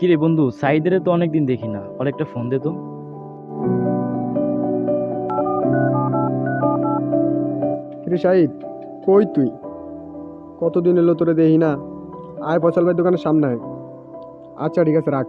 কিরে বন্ধু, সাইদের তো অনেকদিন দেখি না। অনেকটা ফোন দে তো। কিরে সাইদ, কই তুই? কতদিন এলো তোরে দেখি না। আয় ফসল ভাই দোকানের সামনে আচ্ছা ঠিক আছে, রাখ।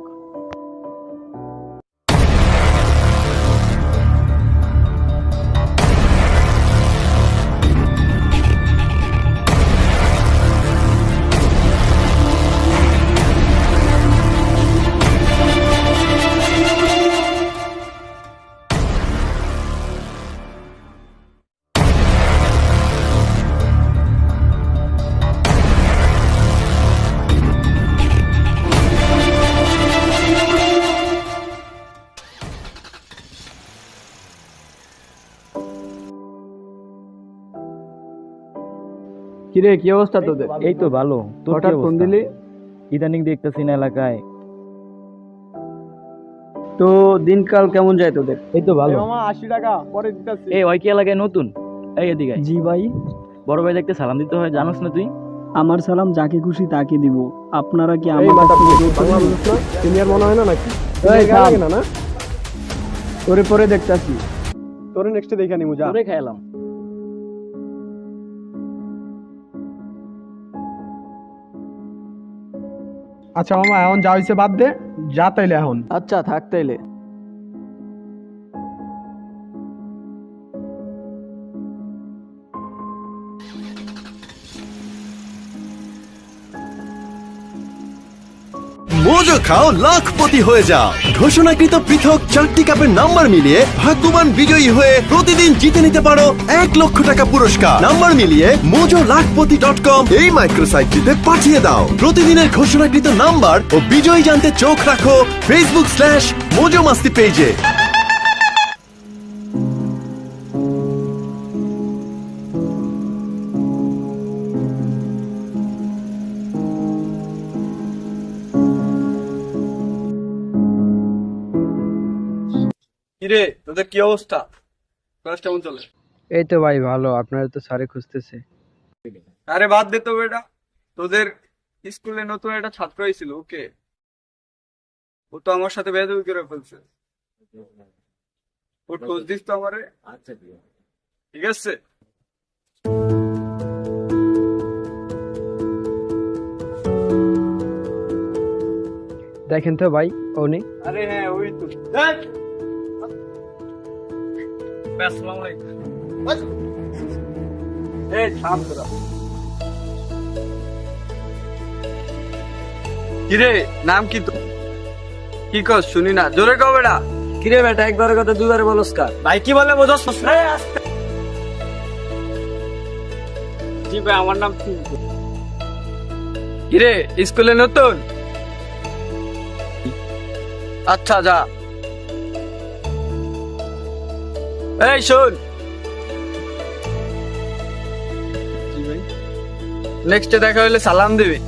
কিরে কি অবস্থা তোদের? এই তো ভালো। তোর হঠাৎ ফোন দিলি? ইদানিং দেখতেছি না এলাকায়। তো দিনকাল কেমন যায় তোদের? এই তো ভালো। মামা আশি টাকা পরে দিতেছি। এই ওই কি এলাকায় নতুন? এই এদিকে জি ভাই। বড় ভাই দেখতে সালাম দিতে হয় জানোস না তুই? আমার সালাম যাকে খুশি তাকে দিব। আপনারা কি আমার সিনিয়র মনে হয় না নাকি? না না? পরে পরে দেখতাছি। তোরে নেক্সটে দেখে নিমু যা। তোরে খাইলাম। আচ্ছা মামা এখন যা হইছে বাদ দে। যা তাইলে এখন। আচ্ছা থাক তাইলে। মোজো খাও, লাখপতি হয়ে যাও। ঘোষণাকৃত পৃথক চারটি কাপের নাম্বার মিলিয়ে ভাগ্যবান বিজয়ী হয়ে প্রতিদিন জিতে নিতে পারো এক লক্ষ টাকা পুরস্কার। নাম্বার মিলিয়ে মোজো লাখপতি ডট কম এই মাইক্রোসাইটটিতে পাঠিয়ে দাও। প্রতিদিনের ঘোষণাকৃত নাম্বার ও বিজয়ী জানতে চোখ রাখো ফেসবুক স্ল্যাশ মোজো মাস্তি পেজে। কিরে তোদের কি অবস্থা? ক্লাস কেমন চলে? এই তো ভাই ভালো আপনারা তো স্যারে খুঁজতেছে। আরে বাদ দে তো বেটা তোদের স্কুলে নতুন একটা ছাত্র হয়েছিল ওকে? ও তো আমার সাথে বেদবি করে ফেলছে। ওর খোঁজ দিস তো আমারে। আচ্ছা ঠিক আছে। দেখেন তো ভাই উনি। আরে হ্যাঁ ওই তো। দেখ আসসালামু আলাইকুম এই কিরে নাম কি তো? কি কস শুনি না জোরে কও বেটা। কিরে বেটা একবারের কথা দুবারে বলস কার? ভাই কি বলে বোঝাস জি ভাই আমার নাম কিরে স্কুলে নতুন? আচ্ছা যা। এই শোন। নেক্সটে দেখা হলে সালাম দিবি।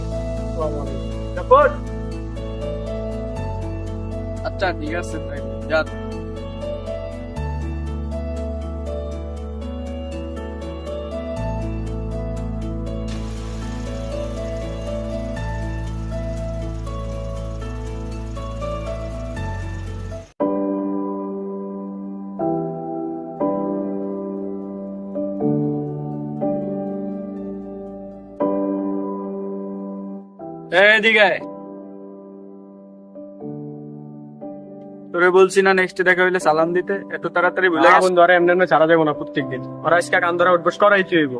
আচ্ছা ঠিক আছে যা। আয়। তোরে বলছি না নেক্সট দেখা হইলে সালাম দিতে এত তাড়াতাড়ি ভুলে গেছিস বন্ধু আরে এমনি এমনি ছাড়া যাব না প্রত্যেক দিন ওরা আজকে কান ধরা উঠবস করাই হইব।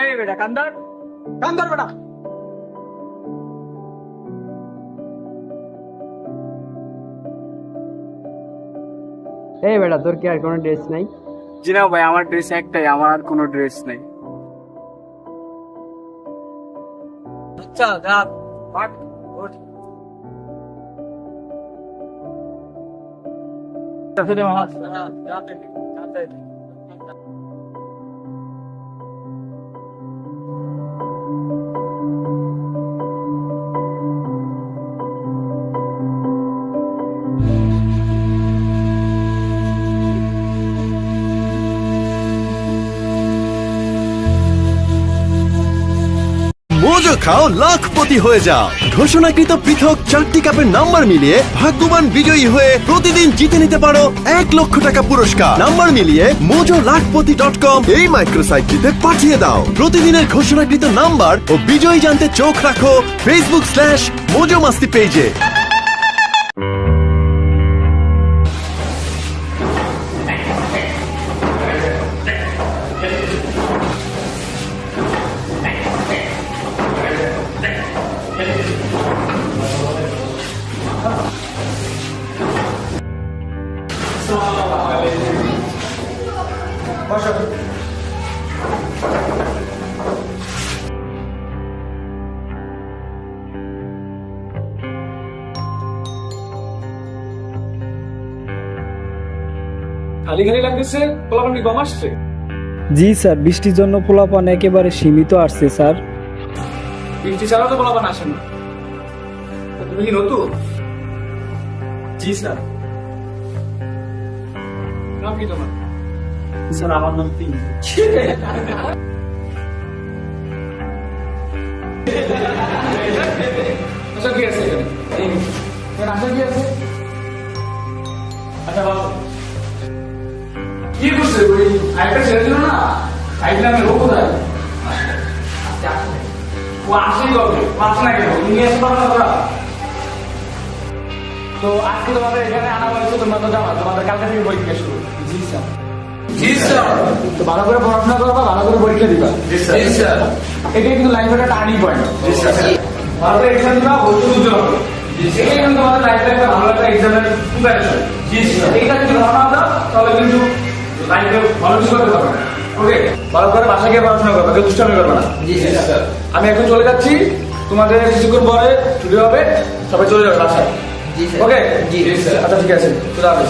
এই বেটা কান্দার। কান্দার বেটা। এই বেটা তোর কি আর কোনো ড্রেস নাই? জি না ভাই আমার ড্রেস একটাই আমার আর কোনো ড্রেস নেই। আচ্ছা যা পাঠ মজো খাও, লাখপতি হয়ে যাও। ঘোষণাকৃত পৃথক চারটি কাপের নাম্বার মিলিয়ে ভাগ্যবান বিজয়ী হয়ে প্রতিদিন জিতে নিতে পারো এক লক্ষ টাকা পুরস্কার। নাম্বার মিলিয়ে মোজো লাখপতি ডট কম এই মাইক্রোসাইটটিতে পাঠিয়ে দাও। প্রতিদিনের ঘোষণাকৃত নাম্বার ও বিজয়ী জানতে চোখ রাখো ফেসবুক স্ল্যাশ মোজো মাস্তি পেজে। খালি খালি লাগতেছে পোলাপান কি কম আসছে? জি স্যার বৃষ্টির জন্য পোলাপান একেবারে সীমিত আসছে স্যার। বৃষ্টি ছাড়া তো পোলাপান আসে না। তুমি কি নতুন? জি স্যার। নাম কি তোমার? স্যার আমার নাম তিন আচ্ছা কি আছে আচ্ছা কি আছে? আচ্ছা বাবু ওই ছেড়ে দিল না? সাইড নামে লোক কোথায় ও কবে না কেন? আসতে না তো আজকে তোমাদের এখানে আনা হয়েছে তোমরা তো জানো তোমাদের কালকে থেকে পরীক্ষা শুরু। জি স্যার। জি স্যার। তো ভালো করে পড়াশোনা করবা ভালো করে পরীক্ষা দিবা। জি স্যার। এটাই কিন্তু লাইফের একটা টার্নিং পয়েন্ট জি স্যার। ভালো করে এক্সাম দিবা ভর্তি বুঝতে হবে এটাই কিন্তু তোমাদের লাইফের একটা ভালো একটা এক্সামের প্রিপারেশন জি স্যার। এইটা যদি ভালো না দাও তাহলে কিন্তু লাইফে ভালো কিছু করতে পারবে না। ওকে ভালো করে গিয়ে পড়াশোনা করবে কেউ দুষ্টামি করবে না। জি স্যার আমি এখন চলে যাচ্ছি তোমাদের কিছুক্ষণ পরে ছুটি হবে সবাই চলে যাবে বাসায়। ওকে জি স্যার আচ্ছা ঠিক আছে। চলে আসবে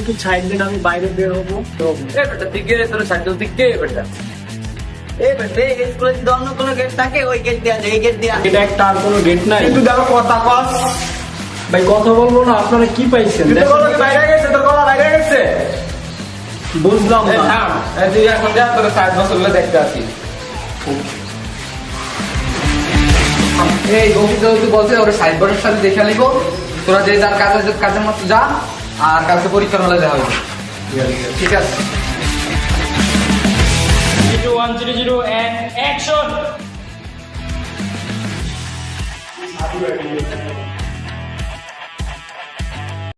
একটু ছাইড দেন আমি বাইরে বের হব। তো এ বেটা তুই গেলে তোর সাইকেল তুই কে বেটা? এ বেটা এই স্কুলে যদি অন্য কোনো গেট থাকে? ওই গেট দেওয়া যায় এই গেট দেওয়া এটা একটা আর কোনো গেট নাই। কিন্তু দেখো কথা কস। ভাই কথা বলব না আপনারা কি পাইছেন? তুই তো বলো কি বাইরে গেছে তোর গলা বাইরে গেছে? বুঝলাম না। তুই এখন যা তোর সাত বছর দেখতে আসি। এই গৌরী যেহেতু বলছে ওরা সাইড বোর্ডের সাথে দেখে নিবো। তোরা যে যার কাজের কাজের মতো যা। আর কালকে পরীক্ষার হলে দেখা হবে। ঠিক আছে। Zero one zero zero action